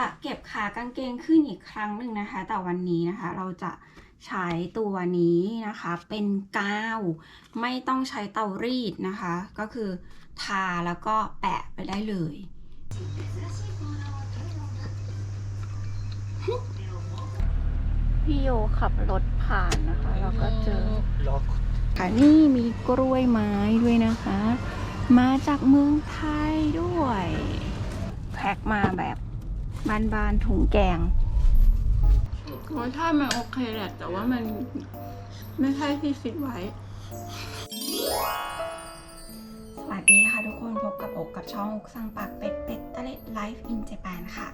จะเก็บขากางเกงขึ้นอีกครั้งหนึ่งนะคะ แต่วันนี้นะคะ เราจะใช้ตัวนี้นะคะเป็นกาวไม่ต้องใช้เตารีดนะคะ ก็คือทาแล้วก็แปะไปได้เลยพี่โยขับรถผ่านนะคะแล้วก็เจอล็อกค่ะนี่มีกล้วยไม้ด้วยนะคะ มาจากเมืองไทยด้วย แพ็คมาแบบ บานๆถุงแกงรสชาติมันโอเคแหละ แต่ว่ามันไม่ใช่ที่ฟิตไว้ สวัสดีค่ะทุกคนพบกับอกกับช่องอกสั่งปากเป็ดเป็ดตะเล็ดไลฟ์อินเจแปนค่ะ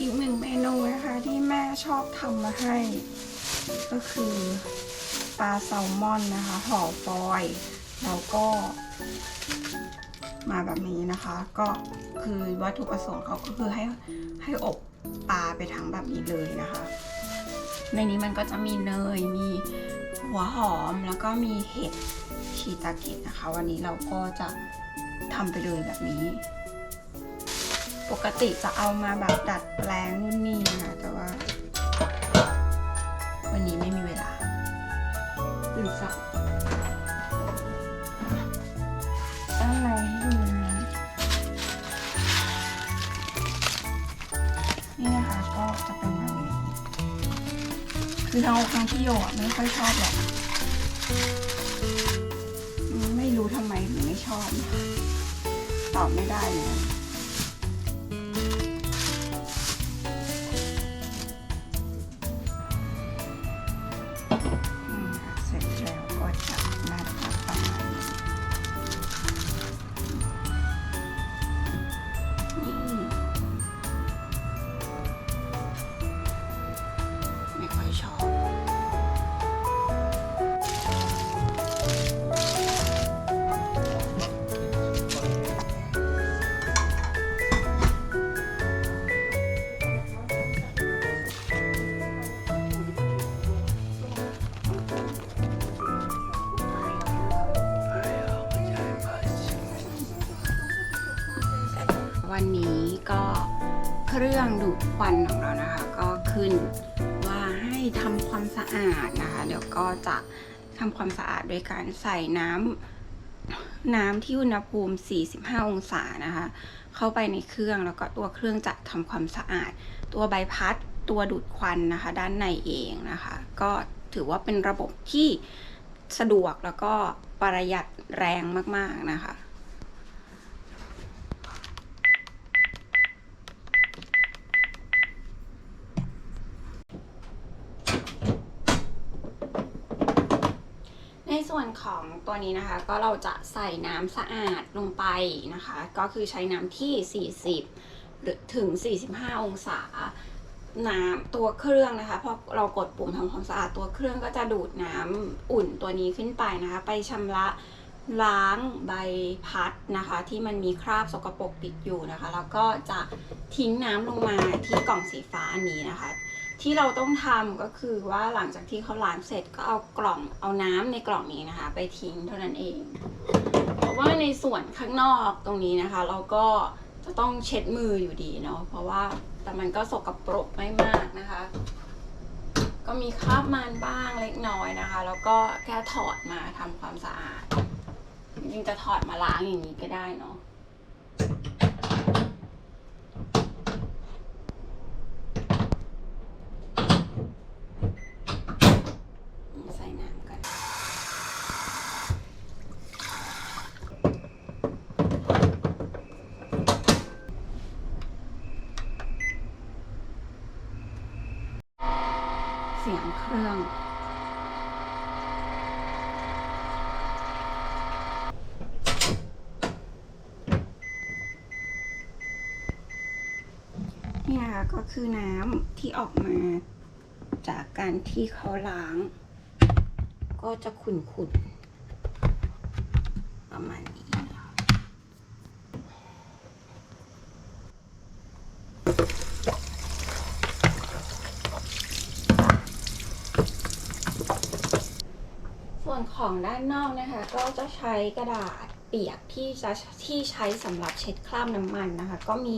อีกหนึ่งเมนูนะคะที่แม่ชอบทำมาให้ ก็คือปลาแซลมอนนะคะห่อฟอยล์แล้วก็ มาแบบนี้นะคะ ก็คือวัตถุประสงค์เขาก็คือให้ให้อบปลาไปทั้งแบบนี้เลยนะคะ ในนี้มันก็จะมีเนยมีหัวหอมแล้วก็มีเห็ดชีตาเกะนะคะ วันนี้เราก็จะทำไปเลยแบบนี้ ปกติจะเอามาแบบดัดแปลงนู่นนี่นะคะแต่ว่า วันนี้ไม่ คือทางทางพี่โยอะไม่ค่อยชอบหรอกไม่รู้ทำไมถึงไม่ชอบ ตอบไม่ได้เลย วันของเรานะคะ ก็ขึ้นว่าให้ทำความสะอาดนะคะ เดี๋ยวก็จะทำความสะอาดโดยการใส่น้ำน้ำที่อุณหภูมิ 45 องศานะคะ เข้าไปในเครื่องแล้วก็ตัวเครื่องจะทำความสะอาด ตัวใบพัดตัวดูดควันนะคะ ด้านในเองนะคะ ก็ถือว่าเป็นระบบที่สะดวกแล้วก็ประหยัดแรงมาก ๆ นะคะ ในส่วนของ ตัวนี้นะคะ ก็เราจะใส่น้ำสะอาดลงไปนะคะ ก็คือใช้น้ำที่ 40 หรือถึง 45 องศา น้ำตัวเครื่องนะคะพอเรากดปุ่มทำความสะอาดตัวเครื่องก็จะดูดน้ำอุ่นตัวนี้ขึ้นไปนะคะ ไปชำระล้างใบพัดนะคะ ที่มันมีคราบสกปรกติดอยู่นะคะ แล้วก็จะทิ้งน้ำลงมาที่กล่องสีฟ้าอันนี้นะคะ ที่เราต้องทำก็คือว่าหลังจากที่เขาล้างเสร็จก็เอากล่องเอาน้ำในกล่องนี้นะคะ ไปทิ้งเท่านั้นเอง เพราะว่าในส่วนข้างนอกตรงนี้นะคะ เราก็จะต้องเช็ดมืออยู่ดีเนาะเพราะว่าแต่มันก็สกปรกไม่มากนะคะ ก็มีคราบมันบ้างเล็กน้อยนะคะ แล้วก็แค่ถอดมาทำความสะอาด จริงๆจะถอดมาล้างอย่างนี้ก็ได้เนาะ ใส่น้ำกัน เสียงเครื่อง นี่นะคะก็คือน้ำที่ออกมาจากการที่เขาล้าง ก็จะขุ่นๆ ประมาณนี้ ส่วนของด้านนอกนะคะ ก็จะใช้กระดาษเปียกที่จะที่ใช้สำหรับเช็ดคราบน้ำมันนะคะ ก็มี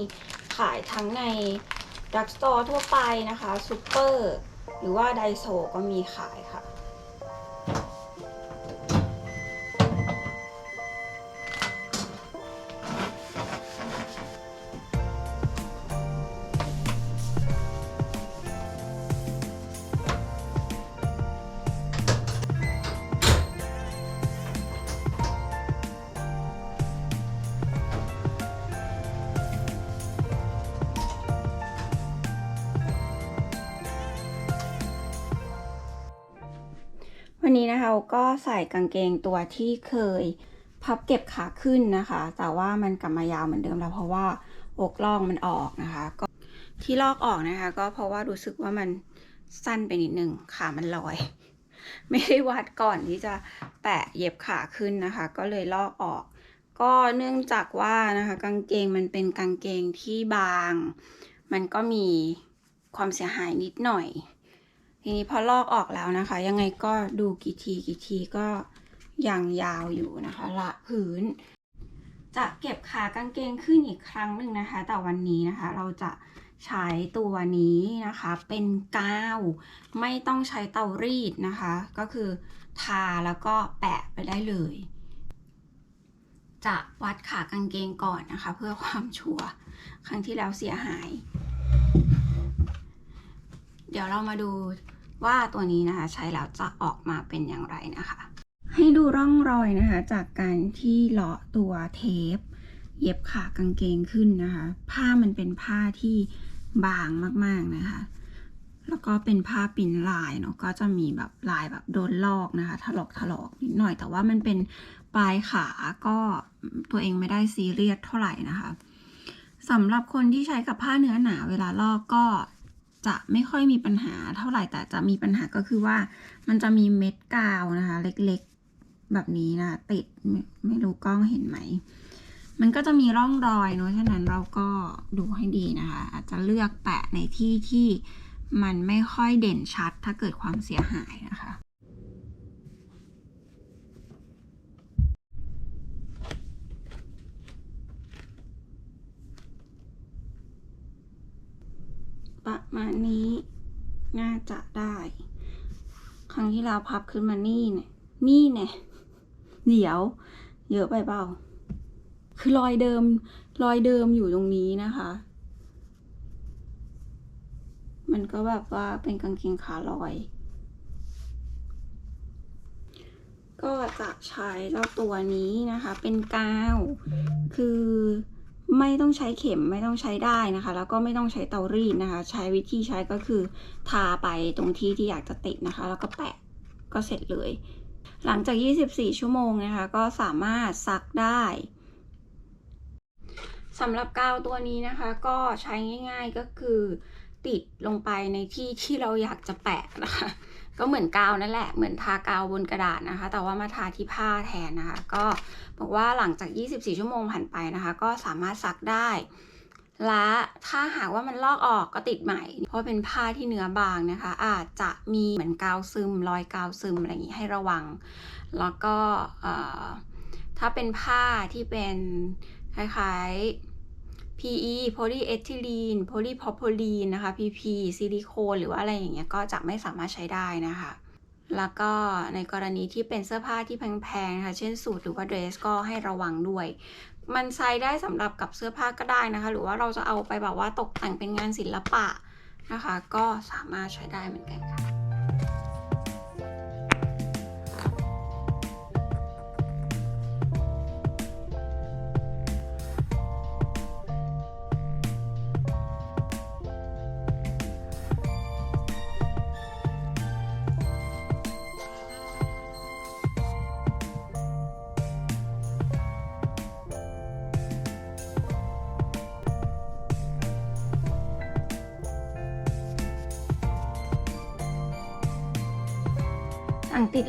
ขายทั้งในดักสโตร์ทั่วไปนะคะซูเปอร์หรือว่าไดโซก็มีขายค่ะ ก็ใส่กางเกงตัวที่เคยพับเก็บขาขึ้นนะคะ แต่ว่ามันกลับมายาวเหมือนเดิมแล้วเพราะว่าอกล่องมันออกนะคะ ก็ที่ลอกออกนะคะ ก็เพราะว่ารู้สึกว่ามันสั้นไปนิดนึงขามันลอย ไม่ได้วัดก่อนที่จะแปะเย็บขาขึ้นนะคะ ก็เลยลอกออก ก็เนื่องจากว่านะคะ กางเกงมันเป็นกางเกงที่บาง มันก็มีความเสียหายนิดหน่อย ทีนี้พอลอกออกแล้วนะคะ ยังไงก็ดูกี่ทีกี่ทีก็ยังยาวอยู่นะคะ ละพื้นจะเก็บขากางเกงขึ้นอีกครั้งหนึ่งนะคะ แต่วันนี้นะคะ เราจะใช้ตัวนี้นะคะเป็นกาวไม่ต้องใช้เตารีดนะคะ ก็คือทาแล้วก็แปะไปได้เลย จะวัดขากางเกงก่อนนะคะ เพื่อความชัวร์ครั้งที่แล้วเสียหาย เดี๋ยวเรามาดู ว่าตัวนี้นะคะใช้แล้วจะออกมาเป็นอย่างไรนะคะ ให้ดูร่องรอยนะคะ จากการที่เลาะตัวเทป เย็บขากางเกงขึ้นนะคะ ผ้ามันเป็นผ้าที่บางมากๆนะคะ แล้วก็เป็นผ้าปริ้นลายเนาะก็จะมีแบบลายแบบโดนลอกนะคะ ถลอกถลอกนิดหน่อย แต่ว่ามันเป็นปลายขาก็ตัวเองไม่ได้ซีเรียสเท่าไหร่นะคะสำหรับคนที่ใช้กับผ้าเนื้อหนาเวลาลอกก็ จะไม่ค่อยมีปัญหาเท่าไหร่แต่จะมีปัญหาก็คือว่า มันจะมีเม็ดกาวนะคะ เล็กๆแบบนี้นะติดไม่ไม่รู้กล้องเห็นไหม มันก็จะมีร่องรอยเนาะฉะนั้นเราก็ดูให้ดีนะคะ อาจจะเลือกแปะในที่ที่มันไม่ค่อยเด่นชัดถ้าเกิดความเสียหายนะคะ มานี้ น่าจะได้ ครั้งที่เราพับขึ้นมานี่เนี่ย นี่เนี่ย เดี๋ยว เยอะไปเปล่า คือรอยเดิม รอยเดิมอยู่ตรงนี้นะคะ มันก็แบบว่าเป็นกางเกงขาลอย ก็จะใช้เจ้าตัวนี้นะคะ เป็นกาว คือ ไม่ต้องใช้เข็มไม่ต้องใช้ได้นะคะ แล้วก็ไม่ต้องใช้เตารีดนะคะ ใช้วิธีใช้ก็คือทาไปตรงที่ที่อยากจะติดนะคะ แล้วก็แปะก็เสร็จเลย หลังจาก 24 ชั่วโมงนะคะ ก็สามารถซักได้สำหรับกาวตัวนี้นะคะก็ใช้ง่าย ๆก็คือติดลงไปในที่ที่เราอยากจะแปะนะคะ ก็เหมือนกาวนั่นแหละ เหมือนทากาวบนกระดาษนะคะ แต่ว่ามาทาที่ผ้าแทนนะคะ ก็บอกว่าหลังจาก 24 ชั่วโมงผ่านไปนะคะ ก็สามารถซักได้ และถ้าหากว่ามันลอกออกก็ติดใหม่ เพราะเป็นผ้าที่เนื้อบางนะคะ อาจจะมีเหมือนกาวซึม รอยกาวซึมอะไรอย่างนี้ให้ระวัง แล้วก็ถ้าเป็นผ้าที่เป็นคล้ายๆ PE โพลีเอทิลีนโพลีพอพอลีนนะคะ PP ซิลิโคนหรือว่าอะไรอย่างเงี้ยก็จะไม่สามารถใช้ได้นะคะ แล้วก็ในกรณีที่เป็นเสื้อผ้าที่แพงๆนะคะเช่นสูทหรือว่าเดรสก็ให้ระวังด้วย มันใช้ได้สำหรับกับเสื้อผ้าก็ได้นะคะ หรือว่าเราจะเอาไปแบบว่าตกแต่งเป็นงานศิลปะนะคะ ก็สามารถใช้ได้เหมือนกันค่ะ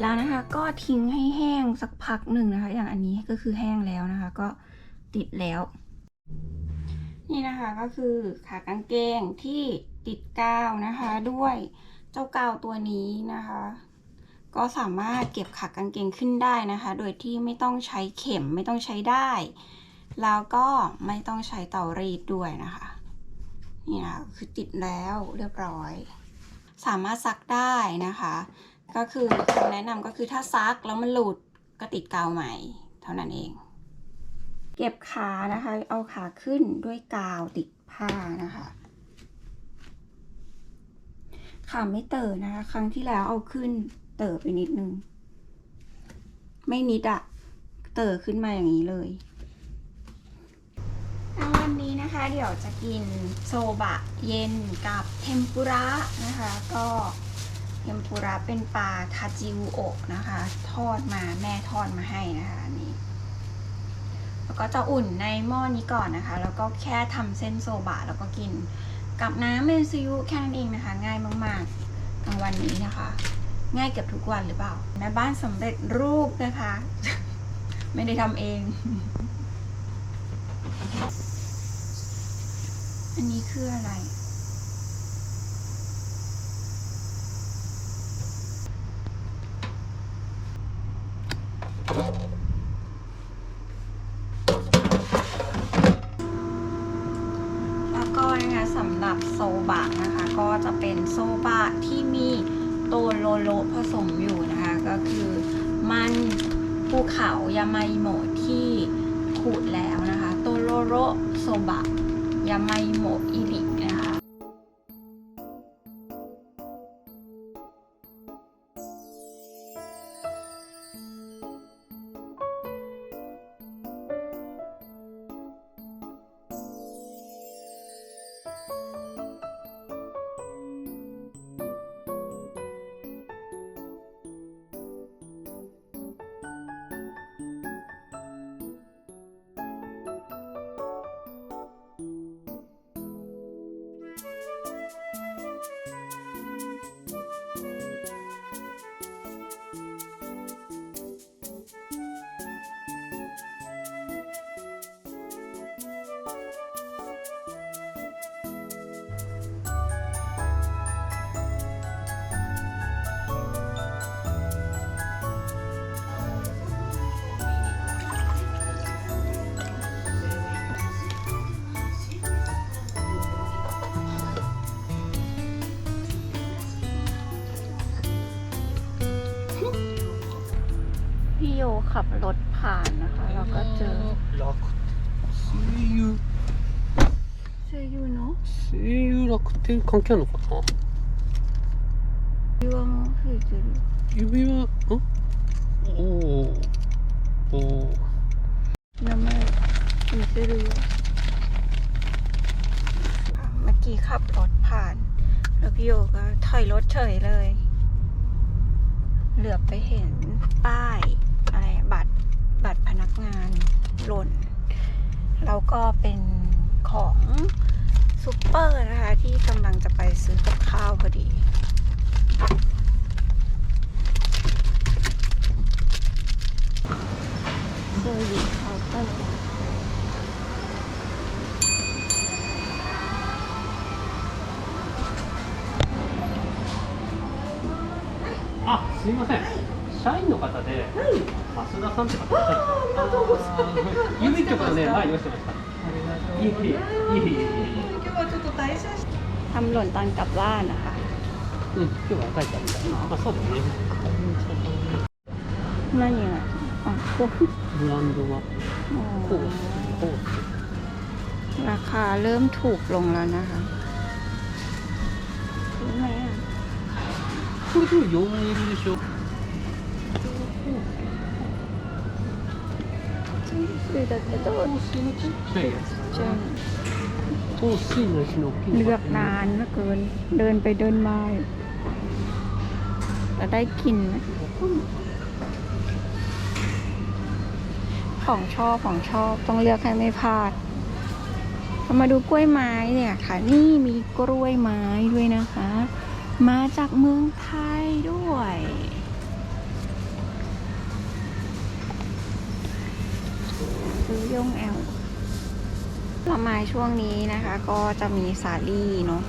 แล้วนะคะ ก็ทิ้งให้แห้งสักพักหนึ่งนะคะ อย่างอันนี้ก็คือแห้งแล้วนะคะ ก็ติดแล้ว นี่นะคะก็คือขากางเกงที่ติดกาวนะคะ ด้วยเจ้ากาวตัวนี้นะคะ ก็สามารถเก็บขากางเกงขึ้นได้นะคะ โดยที่ไม่ต้องใช้เข็มไม่ต้องใช้ได้ แล้วก็ไม่ต้องใช้เตารีดด้วยนะคะ นี่นะคะคือติดแล้วเรียบร้อย สามารถซักได้นะคะ ก็คือคำแนะนำก็คือถ้าซักแล้วมันหลุดก็ติดกาวใหม่ เท่านั้นเอง เก็บขานะคะ เอาขาขึ้นด้วยกาวติดผ้านะคะ ขาไม่เต๋อนะคะ ครั้งที่แล้วเอาขึ้นเต๋อไปนิดนึง ไม่นิดอะเต๋อขึ้นมาอย่างนี้เลยวันนี้นะคะเดี๋ยวจะกินโซบะเย็นกับเทมปุระนะคะ ก็ เทมปุระเป็นปลาทาจิวโอะนะคะ ทอดมาแม่ทอดมาให้นะคะนนี้แล้วก็จะอุ่นในหม้อนี้ก่อนนะคะ แล้วก็แค่ทำเส้นโซบะแล้วก็กิน กับน้ำเมนซิยุแค่นั้นเองนะคะ ง่ายมากๆกลางวันนี้นะคะ ง่ายเกือบทุกวันหรือเปล่าแม่บ้านสำเร็จรูปนะคะ ไม่ได้ทำเอง อันนี้คืออะไร แล้วก็นะคะสำหรับโซบะนะคะ ก็จะเป็นโซบะที่มีโตโลโลผสมอยู่นะคะ ก็คือมันภูเขายามาอิโมะที่ขูดแล้วนะคะ โตโลโรโซบะยามาอิโมะอิริ โยขับรถผ่านนะคะ แล้วก็เจอ 楽声優 เจอยูเนาะ 声優楽天関係あるのかな ยูว่ามันคือเจอる指輪んおおおお名前見せるよเมื่อกี้ขับรถผ่าน แล้วพี่โยก็ถอยรถเฉยเลย เหลือบไปเห็นป้าย นักงานหล่น แล้วก็เป็นของซูเปอร์นะคะ ที่กำลังจะไปซื้อกับข้าวพอดี เซอร์วิสเคาน์เตอร์ あすいません 社員の方で、増田さんって方。あありがとうございます。郵便局のね前にました。今日はちょっと社しうん今日はいみたいなあそうだね。何が？あこうブランドは？こうこうราคาเริ่มถูกลงแล้วนะคะ。รู้ไหมอ่ะこれでも4 l でしょ？ ซื้อแต่โดนเลือกนานเหลือเกิน เดินไปเดินมาจะได้กิน ของชอบของชอบต้องเลือกให้ไม่พลาดมาดูกล้วยไม้เนี่ยค่ะ นี่มีกล้วยไม้ด้วยนะคะ มาจากเมืองไทยด้วย ยงแอลผลไม้ช่วงนี้นะคะ ก็จะมีสาลี่เนาะ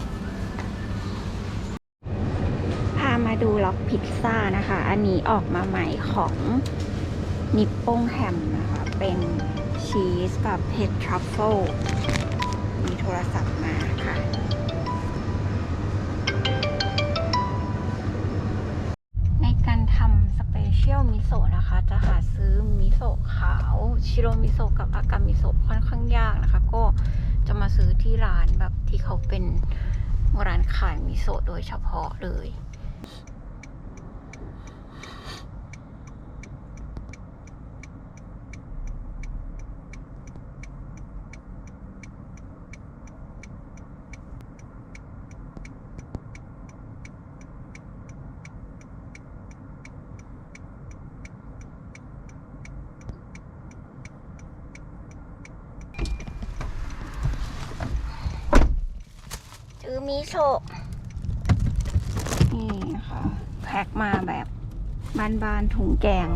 พามาดูล็อกพิซซ่านะคะ อันนี้ออกมาใหม่ของนิปโป้งแฮมนะคะ เป็นชีสกับเห็ดทรัฟเฟิลมีโทรศัพท์มาค่ะ ชิโรมิโซะกับอากามิโซะค่อนข้างยากนะคะ ก็จะมาซื้อที่ร้านแบบที่เขาเป็นร้านขายมิโซะโดยเฉพาะเลย มิโซะนี่นะคะแพ็คมาแบบบานๆถุงแกง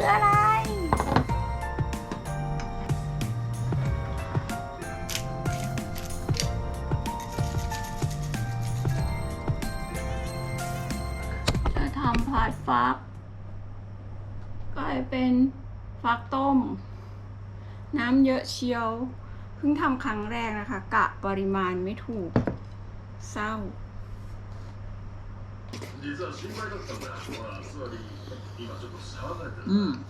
คืออะไร จะทำผัดฟัก กลายเป็นฟักต้ม น้ำเยอะเชียว เพิ่งทำครั้งแรกนะคะ กะปริมาณไม่ถูก เศร้า 実は心配だったんだよ。ほら、つまり、今ちょっと騒がれてる。うん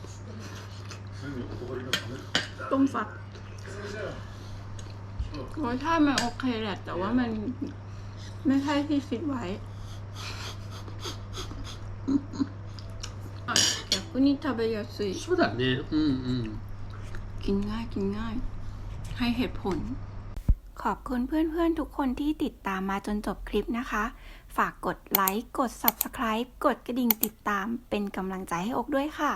すぐお断りが止める。 ต้มฟัก それじゃあ、今日 รสชาติมันโอเคแหละ แต่ว่ามันไม่ใช่ที่คิดไว้อ่ะ逆に食べやすいそうだねうんうん กินง่ายกินง่าย ให้เหตุผล ขอบคุณเพื่อนๆ ทุกคนที่ติดตามมาจนจบคลิปนะคะ ฝากกดไลค์ กด Subscribe กดกระดิ่งติดตามเป็นกำลังใจให้อกด้วยค่ะ